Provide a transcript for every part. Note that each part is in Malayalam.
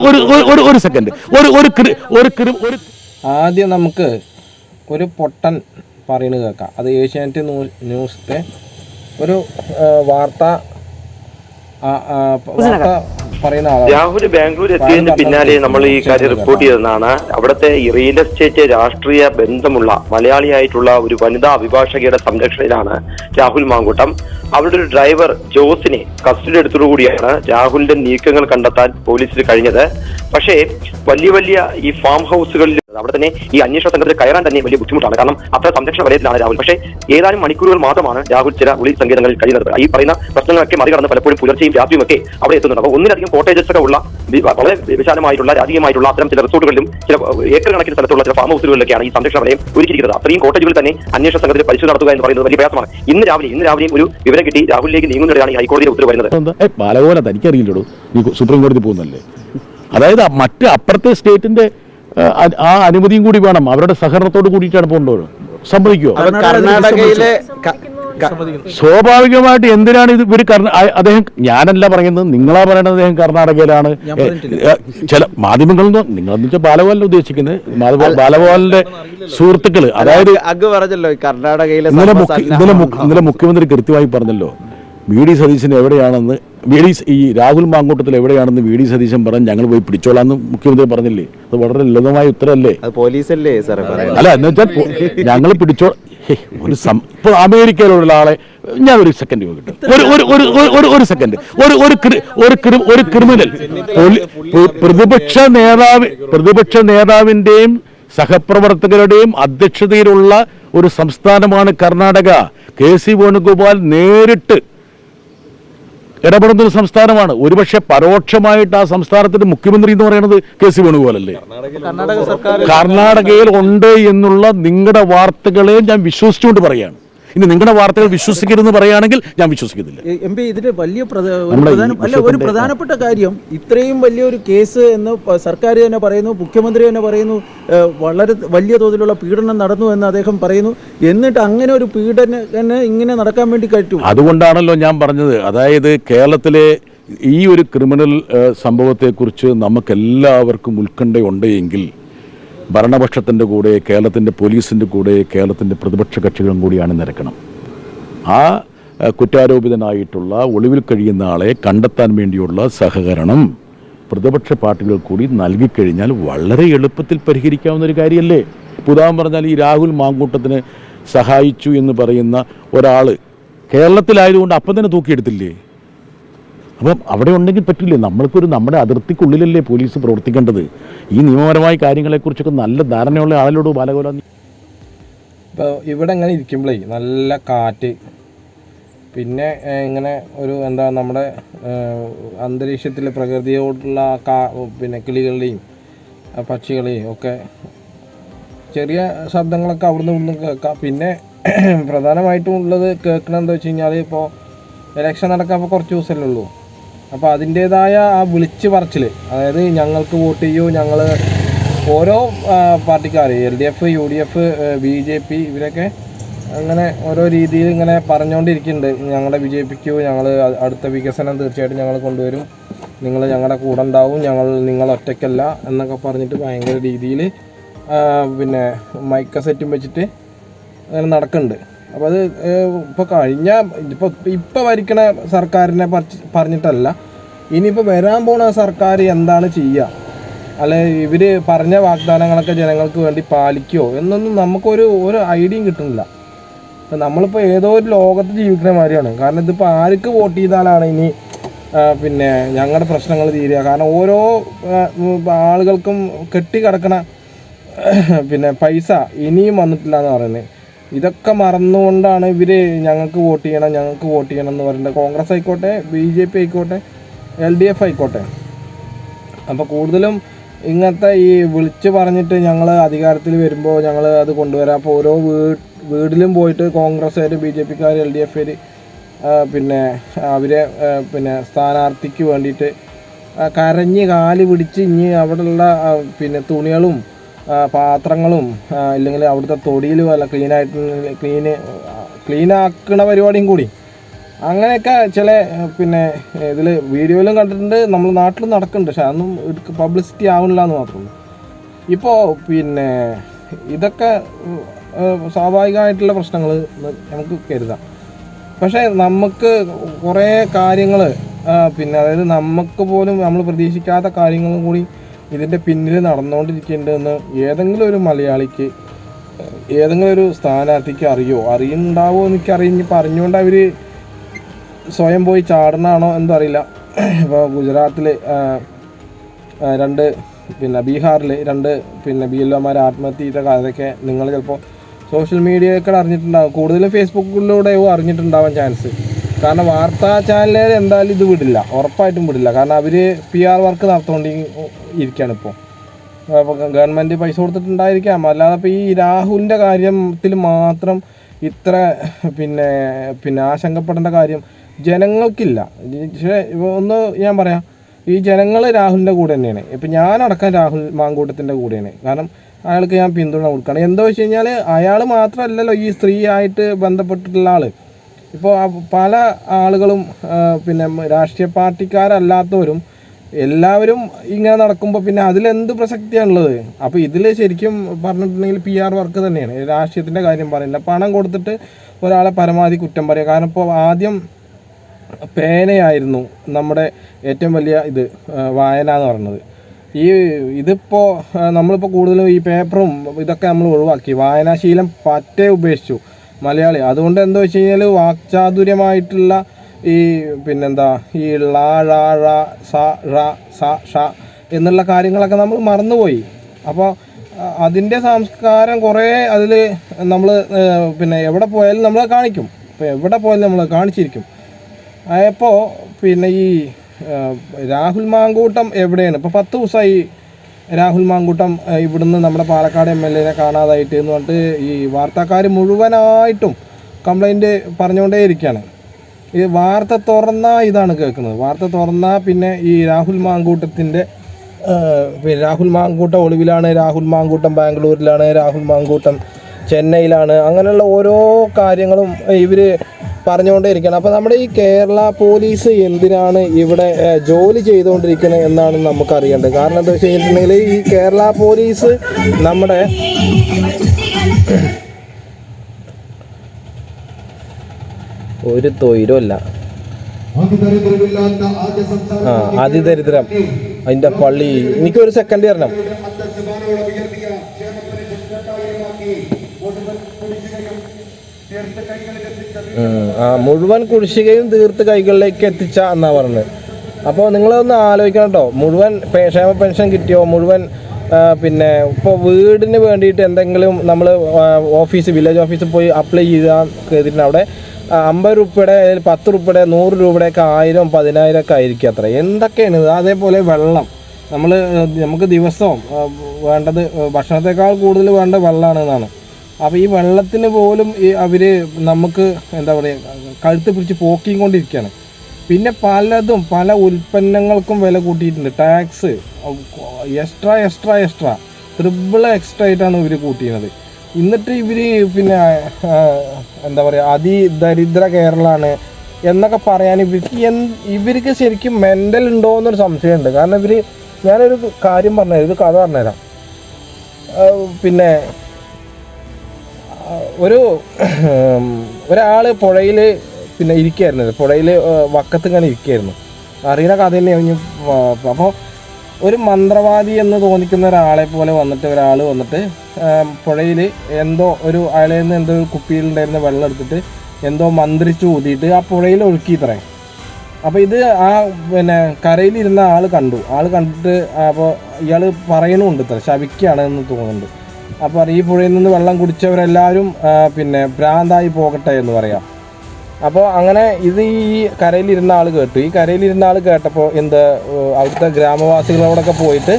ഒരു ഒരു- സെക്കൻഡ് ഒരു ഒരു ഒരു ഒരു ആദ്യം നമുക്ക് ഒരു പൊട്ടൻ പറയുന്നത് കേൾക്കാം. അത് ഏഷ്യാനെറ്റ് ന്യൂ- ന്യൂസിലെ ഒരു വാർത്ത രാഹുൽ ബാംഗ്ലൂർ എത്തിയതിന് പിന്നാലെ നമ്മൾ ഈ കാര്യം റിപ്പോർട്ട് ചെയ്തതാണ് അവിടുത്തെ റിയൽ എസ്റ്റേറ്റ് രാഷ്ട്രീയ ബന്ധമുള്ള മലയാളിയായിട്ടുള്ള ഒരു വനിതാ അഭിഭാഷകയുടെ സംരക്ഷണയിലാണ് രാഹുൽ മാങ്കൂട്ടം. അവരുടെ ഒരു ഡ്രൈവർ ജോസിനെ കസ്റ്റഡി എടുത്തോടുകൂടിയാണ് രാഹുലിന്റെ നീക്കങ്ങൾ കണ്ടെത്താൻ പോലീസിന് കഴിഞ്ഞത്. പക്ഷേ വലിയ വലിയ ഈ ഫാം ഹൗസുകളിൽ അവിടെ തന്നെ ഈ അന്വേഷണ സംഘത്തിൽ കയറാൻ തന്നെ വലിയ ബുദ്ധിമുട്ടാണ്. കാരണം അത്ര സംരക്ഷണ വലയത്തിലാണ് രാഹുൽ. പക്ഷേ ഏതാനും മണിക്കൂറുകൾ മാത്രമാണ് രാഹുൽ ചില ഉളി സങ്കേതങ്ങളിൽ കഴിയുന്നത്. ഈ പറയുന്ന പ്രശ്നങ്ങളൊക്കെ മറികടന്ന് പലപ്പോഴും പുലർച്ചെയും രാത്രിയും ഒക്കെ അവിടെ എത്തുന്നുണ്ട്. അപ്പോൾ ഒന്നിലധികം കോട്ടേജസ് ഒക്കെ ഉള്ള വളരെ വിശാലമായിട്ടുള്ള രാജകീയമായിട്ടുള്ള അത്തരം ചില റിസോർട്ടുകളിലും ചില ഏക്കർ കണക്കിന് സ്ഥലത്തുള്ള ചില ഫാം ഹൗസുകളിലൊക്കെയാണ് ഈ സംരക്ഷണ വലയം ഒരുക്കിയിരിക്കുന്നത്. അത്രയും കോട്ടേജുകളിൽ തന്നെ അന്വേഷണ സംഘത്തിൽ പരിശോധന നടത്തുക എന്ന് പറയുന്നത് വലിയ പ്രയാസമാണ്. ഇന്ന് രാവിലെ ഇന്ന് രാവിലെയും ഒരു വിവരം കിട്ടി രാഹുലിലേക്ക് നീങ്ങുന്നവരാണ് ഈ ഹൈക്കോടതിയുടെ ഉത്തരവ് വരുന്നത്. തനിക്കറിയില്ലോ ബാലഗോല തനിക്കറിയില്ലടോ. നീ സുപ്രീം കോടതി പോകുന്നല്ലേ അതായത് മറ്റ് അപ്പുറത്തെ സ്റ്റേറ്റിന്റെ ആ, ആ അനുമതിയും കൂടി വേണം. അവരുടെ സഹകരണത്തോട് കൂടിയിട്ടാണ് പോകേണ്ടത് സമ്മതിക്കോ കർണാടകയിലെ സ്വാഭാവികമായിട്ട് എന്തിനാണ് ഇത് ഇവർ അദ്ദേഹം ഞാനല്ല പറയുന്നത് നിങ്ങളാ പറയുന്നത് അദ്ദേഹം കർണാടകയിലാണ്. ചില മാധ്യമങ്ങൾ നിന്ന് നിങ്ങളെന്ന് വെച്ചാൽ ബാലഗോപാലിനെ ഉദ്ദേശിക്കുന്നത്? ബാലഗോപാലിന്റെ സുഹൃത്തുക്കൾ അതായത് പറഞ്ഞല്ലോ കർണാടകയിലെ ഇന്നലെ മുഖ്യമന്ത്രി കൃത്യമായി പറഞ്ഞല്ലോ. വി ഡി സതീശൻ എവിടെയാണെന്ന് വി ഡി ഈ രാഹുൽ മാങ്കൂട്ടത്തിൽ എവിടെയാണെന്ന് വി ഡി സതീശൻ പറഞ്ഞ് ഞങ്ങൾ പോയി പിടിച്ചോളാം എന്ന് മുഖ്യമന്ത്രി പറഞ്ഞില്ലേ? അത് വളരെ ലളിതമായ ഉത്തരല്ലേ? പോലീസല്ലേ സാറേ അല്ല എന്ന് വെച്ചാൽ ഞങ്ങൾ പിടിച്ചോ ഒരു ഇപ്പൊ അമേരിക്കയിലുള്ള ആളെ ഞാൻ ഒരു സെക്കൻഡ് ചോദിക്കട്ടെ ഒരു ഒരു ഒരു ഒരു- ഒരു ഒരു സെക്കൻഡ് ഒരു ഒരു ഒരു ഒരു ക്രിമിനൽ പ്രതിപക്ഷ നേതാവ് പ്രതിപക്ഷ നേതാവിന്റെയും സഹപ്രവർത്തകരുടെയും അധ്യക്ഷതയിലുള്ള ഒരു സംസ്ഥാനമാണ് കർണാടക. കെ സി വേണുഗോപാൽ നേരിട്ട് ഇടപെടുന്ന ഒരു സംസ്ഥാനമാണ്. ഒരുപക്ഷെ പരോക്ഷമായിട്ട് ആ സംസ്ഥാനത്തിന്റെ മുഖ്യമന്ത്രി എന്ന് പറയുന്നത് കെ സി വേണുഗോപാലല്ലേ? കർണാടകയിൽ ഉണ്ട് എന്നുള്ള നിങ്ങളുടെ വാർത്തകളെ ഞാൻ വിശ്വസിച്ചുകൊണ്ട് പറയാണ് ഇനി നിങ്ങളുടെ വാർത്തകൾ വിശ്വസിക്കരുതെന്ന് പറയുകയാണെങ്കിൽ ഞാൻ വിശ്വസിക്കുന്നില്ല. എം പി ഇതിന്റെ വലിയ അല്ല ഒരു പ്രധാനപ്പെട്ട കാര്യം ഇത്രയും വലിയൊരു കേസ് എന്ന് സർക്കാർ തന്നെ പറയുന്നു മുഖ്യമന്ത്രി തന്നെ പറയുന്നു വളരെ വലിയ തോതിലുള്ള പീഡനം നടന്നു എന്ന് അദ്ദേഹം പറയുന്നു. എന്നിട്ട് അങ്ങനെ ഒരു പീഡനം ഇങ്ങനെ നടക്കാൻ വേണ്ടി കഴിച്ചു അതുകൊണ്ടാണല്ലോ ഞാൻ പറഞ്ഞത്. അതായത് കേരളത്തിലെ ഈ ഒരു ക്രിമിനൽ സംഭവത്തെക്കുറിച്ച് നമുക്കെല്ലാവർക്കും ഉത്കണ്ഠയുണ്ട് എങ്കിൽ ഭരണപക്ഷത്തിന്റെ കൂടെ കേരളത്തിന്റെ പോലീസിന്റെ കൂടെ കേരളത്തിന്റെ പ്രതിപക്ഷ കക്ഷികളും കൂടിയാണ് നിരക്കണം. ആ കുറ്റാരോപിതനായിട്ടുള്ള ഒളിവിൽ കഴിയുന്ന ആളെ കണ്ടെത്താൻ വേണ്ടിയുള്ള സഹകരണം പ്രതിപക്ഷ പാർട്ടികൾ കൂടി നൽകിക്കഴിഞ്ഞാൽ വളരെ എളുപ്പത്തിൽ പരിഹരിക്കാവുന്ന ഒരു കാര്യമല്ലേ? ഉദാഹരണം പറഞ്ഞാൽ ഈ രാഹുൽ മാങ്കൂട്ടത്തിന് സഹായിച്ചു എന്ന് പറയുന്ന ഒരാൾ കേരളത്തിലായതുകൊണ്ട് അപ്പം തന്നെ തൂക്കിയെടുത്തില്ലേ? അപ്പം അവിടെ ഉണ്ടെങ്കിൽ പറ്റില്ലേ? നമ്മൾക്കൊരു നമ്മുടെ അതിർത്തിക്കുള്ളിലല്ലേ പോലീസ് പ്രവർത്തിക്കേണ്ടത്? ഈ നിയമപരമായ കാര്യങ്ങളെക്കുറിച്ചൊക്കെ നല്ല ധാരണയുള്ള ആളിലോട് ബാലകോല ഇപ്പോൾ ഇവിടെ ഇങ്ങനെ ഇരിക്കുമ്പോഴേ നല്ല കാറ്റ്. പിന്നെ ഇങ്ങനെ ഒരു എന്താ നമ്മുടെ അന്തരീക്ഷത്തിലെ പ്രകൃതിയോടുള്ള കാ പിന്നെ കിളികളുടെയും പക്ഷികളെയും ഒക്കെ ചെറിയ ശബ്ദങ്ങളൊക്കെ അവിടുന്ന് ഇവിടുന്ന് കേൾക്കാം. പിന്നെ പ്രധാനമായിട്ടും ഉള്ളത് കേൾക്കണമെന്ന് വെച്ച് കഴിഞ്ഞാൽ ഇപ്പോൾ ഇലക്ഷൻ നടക്കാൻ കുറച്ച് ദിവസമല്ലേ ഉള്ളൂ. അപ്പോൾ അതിന്റേതായ ആ വിളിച്ചു പറച്ചിൽ അതായത് ഞങ്ങൾക്ക് വോട്ട് ചെയ്യൂ ഞങ്ങൾ ഓരോ പാർട്ടിക്കാർ L D F U D F B J P ഇവരൊക്കെ അങ്ങനെ ഓരോ രീതിയിൽ ഇങ്ങനെ പറഞ്ഞുകൊണ്ടിരിക്കുന്നുണ്ട് ഞങ്ങളെ വിജയിപ്പിക്കൂ ഞങ്ങൾ അടുത്ത വികസനം തീർച്ചയായിട്ടും ഞങ്ങൾ കൊണ്ടുവരും. നിങ്ങൾ ഞങ്ങളുടെ കൂടെ ഉണ്ടാവും ഞങ്ങൾ നിങ്ങൾ ഒറ്റയ്ക്കല്ല എന്നൊക്കെ പറഞ്ഞിട്ട് ഭയങ്കര രീതിയിൽ പിന്നെ മൈക്ക സെറ്റും വെച്ചിട്ട് അങ്ങനെ നടക്കുന്നുണ്ട് അപ്പോൾ അത് ഇപ്പോൾ കഴിഞ്ഞ ഇപ്പോൾ ഇപ്പോൾ ഭരിക്കണ സർക്കാരിനെ പറഞ്ഞിട്ടല്ല. ഇനിയിപ്പോൾ വരാൻ പോണ സർക്കാർ എന്താണ് ചെയ്യുക അല്ലെ ഇവർ പറഞ്ഞ വാഗ്ദാനങ്ങളൊക്കെ ജനങ്ങൾക്ക് വേണ്ടി പാലിക്കുമോ എന്നൊന്നും നമുക്കൊരു ഒരു ഐഡിയയും കിട്ടുന്നില്ല. അപ്പം നമ്മളിപ്പോൾ ഏതോ ഒരു ലോകത്ത് ജീവിക്കുന്ന മാതിരിയാണ്. കാരണം ഇതിപ്പോൾ ആർക്ക് വോട്ട് ചെയ്താലാണ് ഇനി പിന്നെ ഞങ്ങളുടെ പ്രശ്നങ്ങൾ തീരുക? കാരണം ഓരോ ആളുകൾക്കും കെട്ടിക്കിടക്കണ പിന്നെ പൈസ ഇനിയും വന്നിട്ടില്ല എന്ന് പറയുന്നത് ഇതൊക്കെ മറന്നുകൊണ്ടാണ് ഇവർ ഞങ്ങൾക്ക് വോട്ട് ചെയ്യണം ഞങ്ങൾക്ക് വോട്ട് ചെയ്യണം എന്ന് പറയുന്നത്. കോൺഗ്രസ് ആയിക്കോട്ടെ ബി ജെ പി ആയിക്കോട്ടെ എൽ ഡി എഫ് ആയിക്കോട്ടെ. അപ്പോൾ കൂടുതലും ഇങ്ങനത്തെ ഈ വിളിച്ച് പറഞ്ഞിട്ട് ഞങ്ങൾ അധികാരത്തിൽ വരുമ്പോൾ ഞങ്ങൾ അത് കൊണ്ടുവരാം. അപ്പോൾ ഓരോ വീട് വീട്ടിലും പോയിട്ട് കോൺഗ്രസ്സുകാർ ബി ജെ പിക്കാർ എൽ ഡി എഫ് പിന്നെ അവരെ പിന്നെ സ്ഥാനാർത്ഥിക്ക് വേണ്ടിയിട്ട് കരഞ്ഞ് കാൽ പിടിച്ച് ഇനി അവിടെയുള്ള പിന്നെ തുണികളും പാത്രങ്ങളും ഇല്ലെങ്കിൽ അവിടുത്തെ തൊടിയിൽ വല്ല ക്ലീനായിട്ട് ക്ലീൻ ക്ലീനാക്കണ പരിപാടിയും കൂടി. അങ്ങനെയൊക്കെ ചില പിന്നെ ഇതിൽ വീഡിയോയിലും കണ്ടിട്ടുണ്ട് നമ്മൾ നാട്ടിൽ നടക്കുന്നുണ്ട്. പക്ഷെ അതൊന്നും പബ്ലിസിറ്റി ആവുന്നില്ല എന്ന് മാത്രമേ ഇപ്പോൾ പിന്നെ ഇതൊക്കെ സ്വാഭാവികമായിട്ടുള്ള പ്രശ്നങ്ങൾ നമുക്ക് കരുതാം. പക്ഷേ നമുക്ക് കുറേ കാര്യങ്ങൾ പിന്നെ അതായത് നമുക്ക് പോലും നമ്മൾ പ്രതീക്ഷിക്കാത്ത കാര്യങ്ങളും കൂടി ഇതിന്റെ പിന്നിൽ നടന്നുകൊണ്ടിരിക്കേണ്ടതെന്ന് ഏതെങ്കിലും ഒരു മലയാളിക്ക് ഏതെങ്കിലും ഒരു സ്ഥാനാർത്ഥിക്ക് അറിയോ? അറിയുന്നുണ്ടാവോ എനിക്ക് എനിക്കറിഞ്ഞ് പറഞ്ഞുകൊണ്ട് അവർ സ്വയം പോയി ചാടണാണോ എന്തറിയില്ല. ഇപ്പോൾ ഗുജറാത്തിൽ രണ്ട് പിന്നെ ബീഹാറിൽ രണ്ട് പിന്നെ ബി എൽ ഒമാർ ആത്മഹത്യ ചെയ്ത കഥയൊക്കെ നിങ്ങൾ ചിലപ്പോൾ സോഷ്യൽ മീഡിയയൊക്കെ അറിഞ്ഞിട്ടുണ്ടാകും കൂടുതലും ഫേസ്ബുക്കിലൂടെയോ അറിഞ്ഞിട്ടുണ്ടാവാൻ ചാൻസ് കാരണം വാർത്താ ചാനലുകാർ എന്തായാലും ഇത് വിടില്ല. ഉറപ്പായിട്ടും വിടില്ല. കാരണം അവർ പി ആർ വർക്ക് നടത്തുകൊണ്ട് ഇരിക്കുകയാണ് ഇപ്പോൾ ഗവൺമെന്റ് പൈസ കൊടുത്തിട്ടുണ്ടായിരിക്കാം. അല്ലാതെ ഇപ്പോൾ ഈ രാഹുലിന്റെ കാര്യത്തിൽ മാത്രം ഇത്ര പിന്നെ പിന്നെ ആശങ്കപ്പെടേണ്ട കാര്യം ജനങ്ങൾക്കില്ല. പക്ഷേ ഒന്ന് ഞാൻ പറയാം ഈ ജനങ്ങൾ രാഹുലിന്റെ കൂടെ തന്നെയാണ്. ഇപ്പം ഞാനടക്കം രാഹുൽ മാങ്കൂട്ടത്തിന്റെ കൂടെയാണ്. കാരണം അയാൾക്ക് ഞാൻ പിന്തുണ കൊടുക്കുകയാണ് എന്താ വെച്ച് കഴിഞ്ഞാൽ അയാൾ മാത്രമല്ലല്ലോ ഈ സ്ത്രീയായിട്ട് ബന്ധപ്പെട്ടിട്ടുള്ള ആൾ ഇപ്പോൾ പല ആളുകളും പിന്നെ രാഷ്ട്രീയ പാർട്ടിക്കാരല്ലാത്തവരും എല്ലാവരും ഇങ്ങനെ നടക്കുമ്പോൾ പിന്നെ അതിലെന്ത് പ്രസക്തിയാണുള്ളത്? അപ്പോൾ ഇതിൽ ശരിക്കും പറഞ്ഞിട്ടുണ്ടെങ്കിൽ പി ആർ വർക്ക് തന്നെയാണ്. രാഷ്ട്രീയത്തിന്റെ കാര്യം പറയുന്നില്ല. പണം കൊടുത്തിട്ട് ഒരാളെ പരമാവധി കുറ്റം പറയുക കാരണം ഇപ്പോൾ ആദ്യം പേനയായിരുന്നു നമ്മുടെ ഏറ്റവും വലിയ ഇത് വായന എന്ന് പറയുന്നത്. ഈ ഇതിപ്പോൾ നമ്മളിപ്പോൾ കൂടുതലും ഈ പേപ്പറും ഇതൊക്കെ നമ്മൾ ഒഴിവാക്കി. വായനാശീലം പറ്റേ ഉപേക്ഷിച്ചു. മലയാളി. അതുകൊണ്ട് എന്താ വെച്ച് കഴിഞ്ഞാൽ വാക്ചാതുര്യമായിട്ടുള്ള ഈ പിന്നെന്താ? ഈ സ ഷ എന്നുള്ള കാര്യങ്ങളൊക്കെ നമ്മൾ മറന്നുപോയി. അപ്പോൾ അതിന്റെ സംസ്കാരം കുറേ അതിൽ നമ്മൾ പിന്നെ എവിടെ പോയാലും നമ്മൾ കാണിക്കും. ഇപ്പോൾ എവിടെ പോയാലും നമ്മൾ കാണിച്ചിരിക്കും. അപ്പോൾ പിന്നെ ഈ രാഹുൽ മാങ്കൂട്ടം എവിടെയാണ്? ഇപ്പോൾ പത്ത് ദിവസമായി രാഹുൽ മാങ്കൂട്ടം ഇവിടുന്ന് നമ്മുടെ പാലക്കാട് എം എൽ എനെ കാണാതായിട്ട് എന്ന് പറഞ്ഞിട്ട് ഈ വാർത്താക്കാർ മുഴുവനായിട്ടും കംപ്ലൈന്റ് പറഞ്ഞുകൊണ്ടേ ഇരിക്കുകയാണ്. ഈ വാർത്ത തുറന്നാൽ ഇതാണ് കേൾക്കുന്നത്. വാർത്ത തുറന്നാൽ പിന്നെ ഈ രാഹുൽ മാങ്കൂട്ടത്തിന്റെ രാഹുൽ മാങ്കൂട്ടം ഒളിവിലാണ് രാഹുൽ മാങ്കൂട്ടം ബാംഗ്ലൂരിലാണ് രാഹുൽ മാങ്കൂട്ടം ചെന്നൈയിലാണ് അങ്ങനെയുള്ള ഓരോ കാര്യങ്ങളും ഇവർ പറഞ്ഞുകൊണ്ടേ ഇരിക്കുകയാണ് അപ്പോൾ നമ്മുടെ ഈ കേരള പോലീസ് എന്തിനാണ് ഇവിടെ ജോലി ചെയ്തുകൊണ്ടിരിക്കുന്നത് എന്നാണ് നമുക്ക് അറിയേണ്ടത് കാരണം എന്താ വെച്ച് കഴിഞ്ഞിട്ടുണ്ടെങ്കിൽ ഈ കേരള പോലീസ് നമ്മുടെ ഒരു സംസ്ഥാന ആ അതിദരിദ്രം. അതിന്റെ പള്ളി. എനിക്കൊരു സെക്കൻഡ് തരണം. ആ മുഴുവൻ കുടിശ്ശികയും തീർത്ത് കൈകളിലേക്ക് എത്തിച്ച എന്നാ പറഞ്ഞത്. അപ്പോൾ നിങ്ങളൊന്ന് ആലോചിക്കണം കേട്ടോ. മുഴുവൻ ക്ഷേമ പെൻഷൻ കിട്ടിയോ? മുഴുവൻ പിന്നെ ഇപ്പോൾ വീടിന് വേണ്ടിയിട്ട് എന്തെങ്കിലും നമ്മൾ ഓഫീസ് വില്ലേജ് ഓഫീസിൽ പോയി അപ്ലൈ ചെയ്താൽ ചെയ്തിട്ടുണ്ട്. അവിടെ അമ്പത് രൂപയുടെ അല്ലെങ്കിൽ പത്ത് രൂപയുടെ നൂറ് രൂപയുടെ ഒക്കെ ആയിരം പതിനായിരം ഒക്കെ ആയിരിക്കും അത്ര. എന്തൊക്കെയാണ് ഇത്? അതേപോലെ വെള്ളം. നമ്മൾ നമുക്ക് ദിവസവും വേണ്ടത് ഭക്ഷണത്തെക്കാൾ കൂടുതൽ വേണ്ട വെള്ളമാണ് എന്നാണ്. അപ്പോൾ ഈ വെള്ളത്തിന് പോലും ഈ നമുക്ക് എന്താ പറയുക കഴുത്ത് പിടിച്ച് പോക്കിയും കൊണ്ടിരിക്കുകയാണ്. പിന്നെ പലതും പല ഉൽപ്പന്നങ്ങൾക്കും വില കൂട്ടിയിട്ടുണ്ട്. Tax extra extra extra triple extra ആയിട്ടാണ് ഇവർ കൂട്ടിയത്. എന്നിട്ട് ഇവർ പിന്നെ എന്താ പറയുക അതിദരിദ്ര കേരളമാണ് എന്നൊക്കെ പറയാൻ ഇവർക്ക് എന്ത് ഇവർക്ക് ശരിക്കും മെന്റൽ ഉണ്ടോ എന്നൊരു സംശയമുണ്ട്. കാരണം ഇവർ ഞാനൊരു കാര്യം പറഞ്ഞുതരാം. ഒരു കഥ പറഞ്ഞുതരാം. പിന്നെ ഒരു ഒരാൾ പുഴയിൽ പിന്നെ ഇരിക്കുകയായിരുന്നു പുഴയിൽ വക്കത്ത് ഇങ്ങനെ ഇരിക്കുകയായിരുന്നു അറിയുന്ന കഥ കഴിഞ്ഞു അപ്പോൾ ഒരു മന്ത്രവാദി എന്ന് തോന്നിക്കുന്ന ഒരാളെ പോലെ വന്നിട്ട് ഒരാൾ വന്നിട്ട് പുഴയിൽ എന്തോ ഒരു അയാളിൽ നിന്ന് എന്തോ ഒരു കുപ്പിയിലുണ്ടായിരുന്ന വെള്ളം എടുത്തിട്ട് എന്തോ മന്ത്രിച്ച് ഊതിയിട്ട് ആ പുഴയിൽ ഒഴുക്കി ഇത്രേ. അപ്പോൾ ഇത് ആ പിന്നെ കരയിലിരുന്ന ആൾ കണ്ടു. ആൾ കണ്ടിട്ട് അപ്പോൾ ഇയാൾ പറയണമുണ്ട് ഇത്ര ശവിക്കുകയാണ് എന്ന് തോന്നുന്നുണ്ട്. അപ്പോൾ ഈ പുഴയിൽ നിന്ന് വെള്ളം കുടിച്ചവരെല്ലാവരും പിന്നെ ഭ്രാന്തായി പോകട്ടെ എന്ന് പറയാം. അപ്പോൾ അങ്ങനെ ഇത് ഈ കരയിലിരുന്ന ആൾ കേട്ടു. ഈ കരയിലിരുന്ന ആൾ കേട്ടപ്പോൾ എന്ത് അവിടുത്തെ ഗ്രാമവാസികളോടൊക്കെ പോയിട്ട്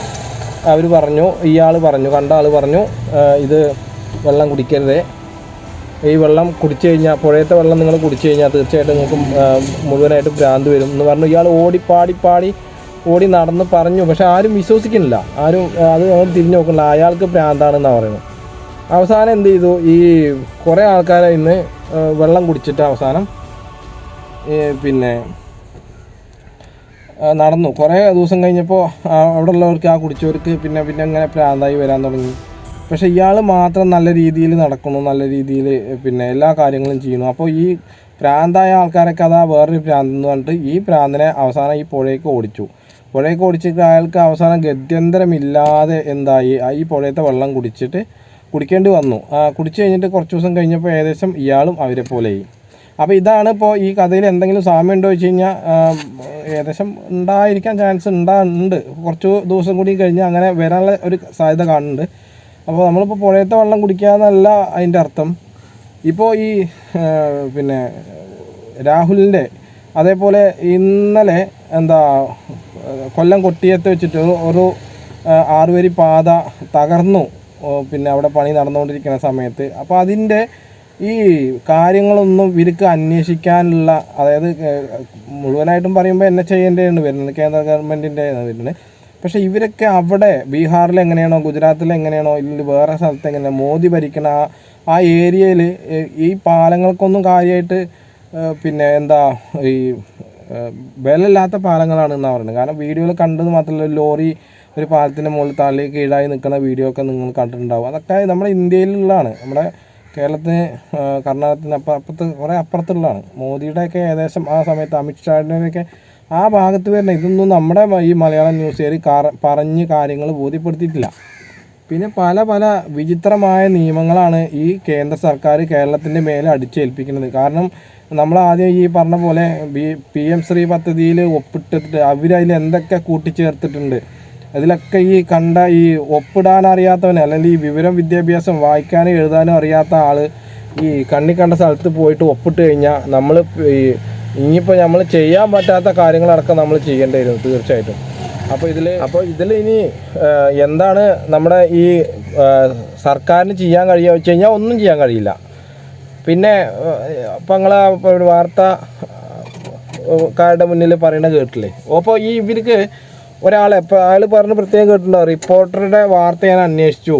അവർ പറഞ്ഞു ഇയാൾ പറഞ്ഞു കണ്ട ആൾ പറഞ്ഞു ഇത് വെള്ളം കുടിക്കരുതേ. ഈ വെള്ളം കുടിച്ചു കഴിഞ്ഞാൽ പുഴയത്തെ വെള്ളം നിങ്ങൾ കുടിച്ചു കഴിഞ്ഞാൽ തീർച്ചയായിട്ടും നിങ്ങൾക്ക് മുഴുവനായിട്ട് ഭ്രാന്ത് വരും എന്ന് പറഞ്ഞു. ഇയാൾ ഓടി പാടി പാടി ഓടി നടന്ന് പറഞ്ഞു. പക്ഷെ ആരും വിശ്വസിക്കുന്നില്ല. ആരും അത് അവർ തിരിഞ്ഞു നോക്കുന്നില്ല. അയാൾക്ക് പ്രാന്താണെന്നാണ് പറയുന്നത്. അവസാനം എന്ത് ചെയ്തു? ഈ കുറേ ആൾക്കാരെ ഇന്ന് വെള്ളം കുടിച്ചിട്ട് അവസാനം പിന്നെ നടന്നു. കുറേ ദിവസം കഴിഞ്ഞപ്പോൾ അവിടെ ഉള്ളവർക്ക് ആ കുടിച്ചവർക്ക് പിന്നെ പിന്നെ അങ്ങനെ പ്രാന്തായി വരാൻ തുടങ്ങി. പക്ഷെ ഇയാൾ മാത്രം നല്ല രീതിയിൽ നടക്കുന്നു നല്ല രീതിയിൽ പിന്നെ എല്ലാ കാര്യങ്ങളും ചെയ്യുന്നു. അപ്പോൾ ഈ പ്രാന്തായ ആൾക്കാരൊക്കെ അതാ വേറൊരു പ്രാന്തെന്ന് പറഞ്ഞിട്ട് ഈ പ്രാന്തിനെ അവസാനം ഈ പുഴയ്ക്ക് ഓടിച്ചു. പുഴയ്ക്ക് ഓടിച്ചിട്ട് അയാൾക്ക് അവസാനം ഗത്യന്തരമില്ലാതെ എന്തായി? ഈ പുഴയത്തെ വെള്ളം കുടിച്ചിട്ട് കുടിക്കേണ്ടി വന്നു. കുടിച്ച് കഴിഞ്ഞിട്ട് കുറച്ച് ദിവസം കഴിഞ്ഞപ്പോൾ ഏകദേശം ഇയാളും അവരെ പോലെയായി അപ്പോൾ ഇതാണ് ഇപ്പോൾ ഈ കഥയിൽ എന്തെങ്കിലും സാമ്യം ഉണ്ടോ വെച്ച് കഴിഞ്ഞാൽ ഏകദേശം ഉണ്ടായിരിക്കാൻ ചാൻസ് ഉണ്ടാകുന്നുണ്ട് ഉണ്ട്. കുറച്ച് ദിവസം കൂടി കഴിഞ്ഞാൽ അങ്ങനെ വരാനുള്ള ഒരു സാധ്യത കാണുന്നുണ്ട്. അപ്പോൾ നമ്മളിപ്പോൾ പുഴയത്തെ വെള്ളം കുടിക്കുക എന്നല്ല അതിന്റെ അർത്ഥം. ഇപ്പോൾ ഈ പിന്നെ രാഹുലിന്റെ അതേപോലെ ഇന്നലെ എന്താ കൊല്ലം കൊട്ടിയത്ത് വെച്ചിട്ട് ഒരു- ആറുവരി പാത തകർന്നു. പിന്നെ അവിടെ പണി നടന്നുകൊണ്ടിരിക്കുന്ന സമയത്ത്. അപ്പോൾ അതിന്റെ ഈ കാര്യങ്ങളൊന്നും ഇവർക്ക് അന്വേഷിക്കാനുള്ള അതായത് മുഴുവനായിട്ടും പറയുമ്പോൾ എന്നെ ചെയ്യേണ്ടതാണ് വരുന്നത് കേന്ദ്ര ഗവൺമെന്റിന്റെ വരുന്നത്. പക്ഷേ ഇവരൊക്കെ അവിടെ ബീഹാറിൽ എങ്ങനെയാണോ ഗുജറാത്തിൽ എങ്ങനെയാണോ ഇല്ലെങ്കിൽ വേറെ സ്ഥലത്ത് എങ്ങനെയാണോ മോദി ഭരിക്കണ ആ ഏരിയയിൽ ഈ പാലങ്ങൾക്കൊന്നും കാര്യമായിട്ട് പിന്നെ എന്താ ഈ ബലമില്ലാത്ത പാലങ്ങളാണ് എന്നാണ് പറയുന്നത്. കാരണം വീഡിയോയിൽ കണ്ടത് മാത്രമല്ല ലോറി ഒരു പാലത്തിന്റെ മുകളിൽ തള്ളി കീഴായി നിൽക്കുന്ന വീഡിയോ ഒക്കെ നിങ്ങൾ കണ്ടിട്ടുണ്ടാവും. അതൊക്കെ നമ്മുടെ ഇന്ത്യയിലുള്ളതാണ്. നമ്മുടെ കേരളത്തിന് കർണാടകത്തിന് അപ്പം അപ്പുറത്ത് കുറേ അപ്പുറത്തുള്ളതാണ്. മോദിയുടെയൊക്കെ ഏകദേശം ആ സമയത്ത് അമിത്ഷായുടെയൊക്കെ ആ ഭാഗത്ത് വരുന്ന ഇതൊന്നും നമ്മുടെ ഈ മലയാളം ന്യൂസ് ന്യൂസുകാർ പറഞ്ഞ് കാര്യങ്ങൾ ബോധ്യപ്പെടുത്തിയിട്ടില്ല. പിന്നെ പല പല വിചിത്രമായ നിയമങ്ങളാണ് ഈ കേന്ദ്ര സർക്കാർ കേരളത്തിന്റെ മേലെ അടിച്ചേൽപ്പിക്കുന്നത്. കാരണം നമ്മൾ ആദ്യം ഈ പറഞ്ഞ പോലെ ബി പി എം ശ്രീ പദ്ധതിയിൽ ഒപ്പിട്ടിട്ട് അവരതിൽ എന്തൊക്കെ കൂട്ടിച്ചേർത്തിട്ടുണ്ട്. അതിലൊക്കെ ഈ കണ്ട ഈ ഒപ്പിടാൻ അറിയാത്തവന് അല്ലെങ്കിൽ ഈ വിവരം വിദ്യാഭ്യാസം വായിക്കാനും എഴുതാനും അറിയാത്ത ആൾ ഈ കണ്ണി കണ്ട സ്ഥലത്ത് പോയിട്ട് ഒപ്പിട്ട് കഴിഞ്ഞാൽ നമ്മൾ ഈ ഇനിയിപ്പോൾ നമ്മൾ ചെയ്യാൻ പറ്റാത്ത കാര്യങ്ങളടക്കം നമ്മൾ ചെയ്യേണ്ടി വരും തീർച്ചയായിട്ടും. അപ്പോൾ ഇതിൽ അപ്പോൾ ഇതിൽ ഇനി എന്താണ് നമ്മുടെ ഈ സർക്കാരിന് ചെയ്യാൻ കഴിയുക വെച്ച് കഴിഞ്ഞാൽ ഒന്നും ചെയ്യാൻ കഴിയില്ല. പിന്നെ ഇപ്പം നിങ്ങൾ വാർത്ത കാരുടെ മുന്നിൽ പറയണ കേട്ടില്ലേ? അപ്പോൾ ഈ ഇവർക്ക് ഒരാളെ അയാൾ പറഞ്ഞ പ്രത്യേകം കേട്ടിട്ടുണ്ടോ? റിപ്പോർട്ടറുടെ വാർത്ത ഞാൻ അന്വേഷിച്ചു.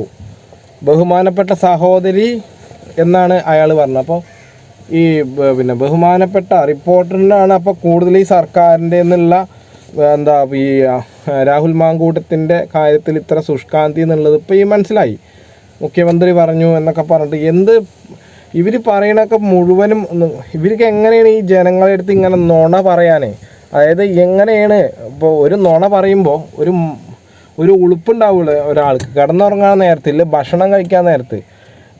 ബഹുമാനപ്പെട്ട സഹോദരി എന്നാണ് അയാൾ പറഞ്ഞത്. അപ്പോൾ ഈ പിന്നെ ബഹുമാനപ്പെട്ട റിപ്പോർട്ടറിനാണ് അപ്പോൾ കൂടുതൽ ഈ സർക്കാരിന്റെ എന്നുള്ള എന്താ ഈ രാഹുൽ മാങ്കൂട്ടത്തിന്റെ കാര്യത്തിൽ ഇത്ര സുഷ്കാന്തി എന്നുള്ളത് ഇപ്പോൾ ഈ മനസ്സിലായി. മുഖ്യമന്ത്രി പറഞ്ഞു എന്നൊക്കെ പറഞ്ഞിട്ട് എന്ത് ഇവർ പറയണൊക്കെ മുഴുവനും ഇവർക്ക് എങ്ങനെയാണ് ഈ ജനങ്ങളെ അടുത്ത് ഇങ്ങനെ നുണ പറയാനേ? അതായത് എങ്ങനെയാണ് ഇപ്പോൾ ഒരു നുണ പറയുമ്പോൾ ഒരു ഒരു ഉളുപ്പുണ്ടാവുള്ളൂ ഒരാൾക്ക്. കിടന്നുറങ്ങാൻ നേരത്തിൽ ഭക്ഷണം കഴിക്കാൻ നേരത്ത്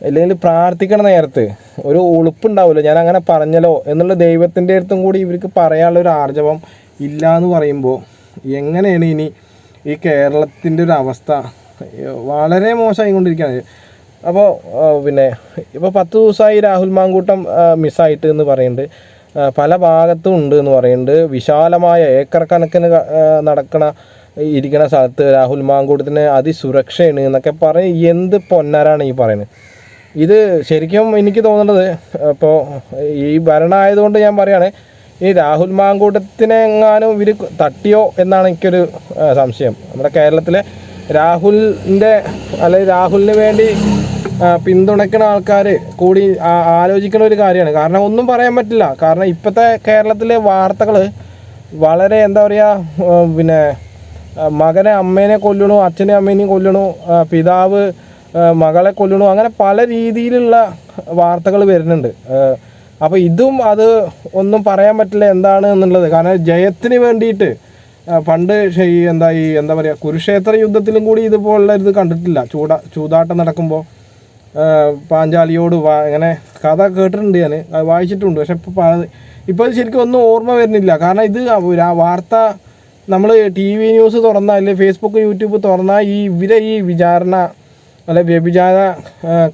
അല്ലെങ്കിൽ പ്രാർത്ഥിക്കണ നേരത്ത് ഒരു ഉളുപ്പുണ്ടാവില്ല ഞാൻ അങ്ങനെ പറഞ്ഞല്ലോ എന്നുള്ള ദൈവത്തിന്റെ അടുത്തും കൂടി ഇവർക്ക് പറയാനുള്ള ഒരു ആർജവം ഇല്ല എന്ന് പറയുമ്പോൾ എങ്ങനെയാണ് ഇനി ഈ കേരളത്തിന്റെ ഒരു അവസ്ഥ? വളരെ മോശമായി കൊണ്ടിരിക്കുകയാണ് അപ്പോൾ പിന്നെ ഇപ്പോൾ പത്ത് ദിവസമായി രാഹുൽ മാങ്കൂട്ടം മിസ്സായിട്ട് എന്ന് പറയുന്നുണ്ട്. പല ഭാഗത്തും ഉണ്ട് എന്ന് പറയുന്നുണ്ട്. വിശാലമായ ഏക്കർ കണക്കിന് നടക്കണ ഇരിക്കുന്ന സ്ഥലത്ത് രാഹുൽ മാങ്കൂട്ടത്തിന് അതിസുരക്ഷയാണ് എന്നൊക്കെ പറഞ്ഞ് എന്ത് പൊന്നരാണ് ഈ പറയുന്നത്. ഇത് ശരിക്കും എനിക്ക് തോന്നുന്നത് അപ്പോൾ ഈ ഭരണമായതുകൊണ്ട് ഞാൻ പറയാണ് ഈ രാഹുൽ മാങ്കൂട്ടത്തിനെ എങ്ങാനും ഇവർ തട്ടിയോ എന്നാണ് എനിക്കൊരു സംശയം. നമ്മുടെ കേരളത്തിലെ രാഹുലിന്റെ അല്ലെങ്കിൽ രാഹുലിന് വേണ്ടി പിന്തുണയ്ക്കുന്ന ആൾക്കാർ കൂടി ആലോചിക്കുന്ന ഒരു കാര്യമാണ്. കാരണം ഒന്നും പറയാൻ പറ്റില്ല. കാരണം ഇപ്പോഴത്തെ കേരളത്തിലെ വാർത്തകൾ വളരെ എന്താ പറയുക പിന്നെ മകനെ അമ്മേനെ കൊല്ലണു അച്ഛനെ അമ്മേനെയും കൊല്ലണു പിതാവ് മകളെ കൊല്ലണു അങ്ങനെ പല രീതിയിലുള്ള വാർത്തകൾ വരുന്നുണ്ട്. അപ്പോൾ ഇതും അത് ഒന്നും പറയാൻ പറ്റില്ല എന്താണ് എന്നുള്ളത്. കാരണം ജയത്തിന് വേണ്ടിയിട്ട് പണ്ട് ഈ എന്താ ഈ എന്താ പറയുക കുരുക്ഷേത്ര യുദ്ധത്തിലും കൂടി ഇതുപോലുള്ള ഇത് കണ്ടിട്ടില്ല. ചൂടാ ചൂതാട്ടം നടക്കുമ്പോൾ പാഞ്ചാലിയോട് വാ ഇങ്ങനെ കഥ കേട്ടിട്ടുണ്ട് ഞാൻ വായിച്ചിട്ടുണ്ട്. പക്ഷെ ഇപ്പോൾ ഇപ്പോൾ ശരിക്കും ഒന്നും ഓർമ്മ വരുന്നില്ല. കാരണം ഇത് വാർത്ത നമ്മൾ ടി വി ന്യൂസ് തുറന്നാൽ അല്ലെങ്കിൽ ഫേസ്ബുക്ക് യൂട്യൂബ് തുറന്നാൽ ഈ ഇവരെ ഈ വിചാരണ അല്ലെ വ്യഭിചാര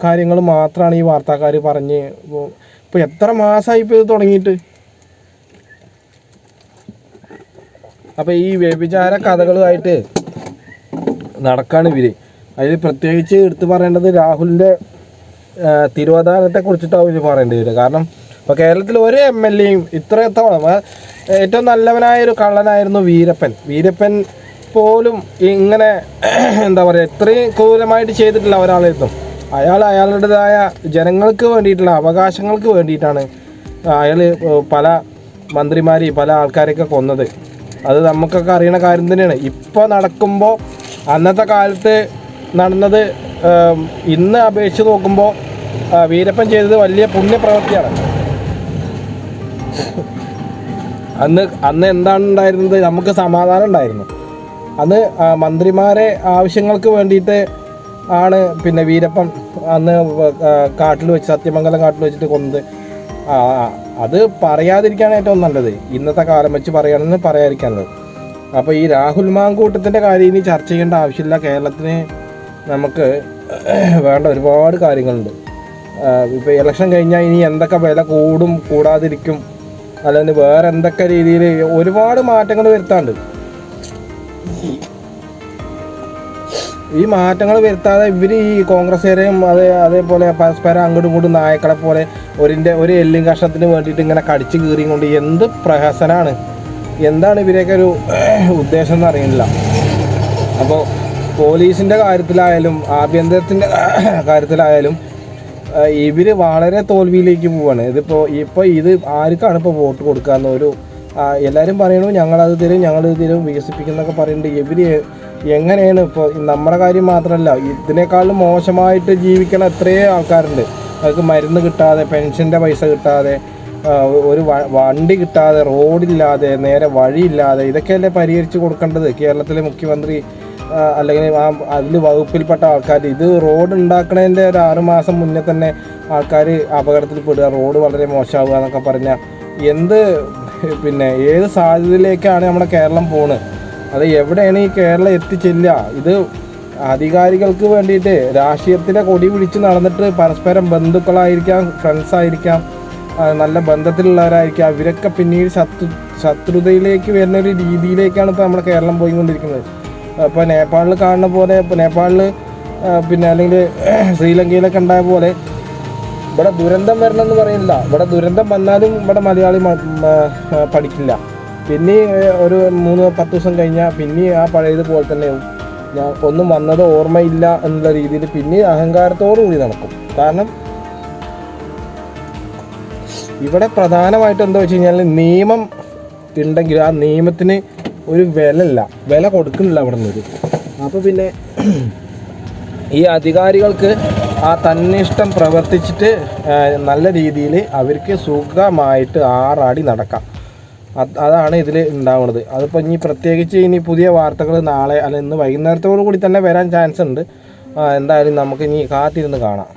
കാര്യങ്ങൾ മാത്രമാണ് ഈ വാർത്താക്കാർ പറഞ്ഞ് ഇപ്പോൾ എത്ര മാസമായി ഇപ്പോൾ ഇത് തുടങ്ങിയിട്ട്? അപ്പോൾ ഈ വ്യഭിചാര കഥകളുമായിട്ട് നടക്കാണ് ഇവർ. അതിൽ പ്രത്യേകിച്ച് എടുത്തു പറയേണ്ടത് രാഹുലിന്റെ തിരുവതാരത്തെ കുറിച്ചിട്ടാവും ഇവർ പറയേണ്ടി വരിക. കാരണം ഇപ്പോൾ കേരളത്തിൽ ഒരു എം എൽ എയും ഇത്രത്തോളം ഏറ്റവും നല്ലവനായ ഒരു കള്ളനായിരുന്നു വീരപ്പൻ. വീരപ്പൻ പോലും ഇങ്ങനെ എന്താ പറയുക ഇത്രയും ക്രൂരമായിട്ട് ചെയ്തിട്ടില്ല ഒരാളെത്തും അയാൾ അയാളുടേതായ ജനങ്ങൾക്ക് വേണ്ടിയിട്ടുള്ള അവകാശങ്ങൾക്ക് വേണ്ടിയിട്ടാണ് അയാൾ പല മന്ത്രിമാർ പല ആൾക്കാരെയൊക്കെ കൊന്നത്. അത് നമുക്കൊക്കെ അറിയണ കാര്യം തന്നെയാണ്. ഇപ്പോൾ നടക്കുമ്പോൾ അന്നത്തെ കാലത്ത് നടന്നത് ഇന്ന് അപേക്ഷിച്ച് നോക്കുമ്പോൾ വീരപ്പൻ ചെയ്തത് വലിയ പുണ്യപ്രവൃത്തിയാണ്. അന്ന് അന്ന് എന്താണ് ഉണ്ടായിരുന്നത്? നമുക്ക് സമാധാനം ഉണ്ടായിരുന്നു. അന്ന് മന്ത്രിമാരെ ആവശ്യങ്ങൾക്ക് വേണ്ടിയിട്ട് ആണ് പിന്നെ വീരപ്പം അന്ന് കാട്ടിൽ വെച്ച് സത്യമംഗലം കാട്ടിൽ വെച്ചിട്ട് കൊന്നത്. അത് പറയാതിരിക്കാണ് ഏറ്റവും നല്ലത്. ഇന്നത്തെ കാലം വെച്ച് പറയണമെന്ന് പറയാതിരിക്കാനുള്ളത്. അപ്പോൾ ഈ രാഹുൽ മാങ്കൂട്ടത്തിന്റെ കാര്യം ഇനി ചർച്ച ചെയ്യേണ്ട ആവശ്യമില്ല. കേരളത്തിന് നമുക്ക് വേണ്ട ഒരുപാട് കാര്യങ്ങളുണ്ട്. ഇപ്പോൾ ഇലക്ഷൻ കഴിഞ്ഞാൽ ഇനി എന്തൊക്കെ വില കൂടും കൂടാതിരിക്കും അല്ലെങ്കിൽ വേറെ എന്തൊക്കെ രീതിയിൽ ഒരുപാട് മാറ്റങ്ങൾ വരുത്താണ്ട്. ഈ മാറ്റങ്ങൾ വരുത്താതെ ഇവർ ഈ കോൺഗ്രസ്സുകാരെയും അതേ അതേപോലെ പരസ്പരം അങ്ങോട്ടും ഇങ്ങോട്ടും നായക്കളെ പോലെ ഒരിന്റെ ഒരു എല്ലും കഷ്ണത്തിന് വേണ്ടിയിട്ട് ഇങ്ങനെ കടിച്ച് കീറിയും കൊണ്ട് എന്ത് പ്രഹസനാണ്? എന്താണ് ഇവരെയൊക്കെ ഒരു ഉദ്ദേശം എന്ന് അറിയുന്നില്ല. അപ്പോൾ പോലീസിന്റെ കാര്യത്തിലായാലും ആഭ്യന്തരത്തിന്റെ കാര്യത്തിലായാലും ഇവർ വളരെ തോൽവിയിലേക്ക് പോവാണ്. ഇതിപ്പോൾ ഇപ്പോൾ ഇത് ആർക്കാണ് ഇപ്പോൾ വോട്ട് കൊടുക്കാന്ന് ഒരു എല്ലാവരും പറയണു ഞങ്ങളത് തരും ഞങ്ങളിത് തരും വികസിപ്പിക്കുന്നൊക്കെ പറയുന്നുണ്ട് ഇവർ എങ്ങനെയാണ് ഇപ്പോൾ നമ്മുടെ കാര്യം മാത്രമല്ല ഇതിനേക്കാളും മോശമായിട്ട് ജീവിക്കണ എത്രയോ ആൾക്കാരുണ്ട്. അവർക്ക് മരുന്ന് കിട്ടാതെ പെൻഷന്റെ പൈസ കിട്ടാതെ ഒരു വണ്ടി കിട്ടാതെ റോഡില്ലാതെ നേരെ വഴിയില്ലാതെ ഇതൊക്കെയല്ലേ പരിഹരിച്ച് കൊടുക്കേണ്ടത്? കേരളത്തിലെ മുഖ്യമന്ത്രി അല്ലെങ്കിൽ ആ അതിൽ വകുപ്പിൽപ്പെട്ട ആൾക്കാർ ഇത് റോഡ് ഉണ്ടാക്കണതിന്റെ ഒരു ആറുമാസം മുന്നേ തന്നെ ആൾക്കാർ അപകടത്തിൽപ്പെടുക റോഡ് വളരെ മോശമാവുക എന്നൊക്കെ പറഞ്ഞാൽ എന്ത് പിന്നെ ഏത് സാധ്യതയിലേക്കാണ് നമ്മുടെ കേരളം പോണത് അത് എവിടെയാണ് ഈ കേരളം എത്തിച്ചില്ല? ഇത് അധികാരികൾക്ക് വേണ്ടിയിട്ട് രാഷ്ട്രീയത്തിലെ കൊടി പിടിച്ച് നടന്നിട്ട് പരസ്പരം ബന്ധുക്കളായിരിക്കാം ഫ്രണ്ട്സ് ആയിരിക്കാം നല്ല ബന്ധത്തിലുള്ളവരായിരിക്കാം. ഇവരൊക്കെ പിന്നീട് ശത്രു ശത്രുതയിലേക്ക് വരുന്ന ഒരു രീതിയിലേക്കാണ് ഇപ്പോൾ നമ്മുടെ കേരളം പോയിക്കൊണ്ടിരിക്കുന്നത്. ഇപ്പോൾ നേപ്പാളിൽ കാണുന്ന പോലെ നേപ്പാളിൽ പിന്നെ അല്ലെങ്കിൽ ശ്രീലങ്കയിലൊക്കെ ഉണ്ടായ പോലെ ഇവിടെ ദുരന്തം വരണമെന്ന് പറയുന്നില്ല. ഇവിടെ ദുരന്തം വന്നാലും ഇവിടെ മലയാളി പഠിക്കില്ല. പിന്നെ ഒരു മൂന്ന് പത്ത് ദിവസം കഴിഞ്ഞാൽ പിന്നെ ആ പഴയതുപോലെ തന്നെ ഞാൻ ഒന്നും വന്നത് ഓർമ്മയില്ല എന്നുള്ള രീതിയിൽ പിന്നെ അഹങ്കാരത്തോടു കൂടി നടക്കും. കാരണം ഇവിടെ പ്രധാനമായിട്ട് എന്താ വെച്ച് കഴിഞ്ഞാൽ നിയമം ഉണ്ടെങ്കിൽ ആ നിയമത്തിന് ഒരു വില ഇല്ല വില കൊടുക്കുന്നില്ല അവിടെ നിന്ന് അപ്പോൾ പിന്നെ ഈ അധികാരികൾക്ക് ആ തന്നിഷ്ടം പ്രവർത്തിച്ചിട്ട് നല്ല രീതിയിൽ അവർക്ക് സുഖമായിട്ട് ആറാടി നടക്കാം. അതാണ് ഇതിൽ ഉണ്ടാവുന്നത് അതിപ്പോൾ ഇനി പ്രത്യേകിച്ച് ഇനി പുതിയ വാർത്തകൾ നാളെ അല്ല ഇന്ന് വൈകുന്നേരത്തോടു കൂടി തന്നെ വരാൻ ചാൻസ് ഉണ്ട് എന്തായാലും നമുക്ക് ഇനി കാത്തിരുന്ന് കാണാം.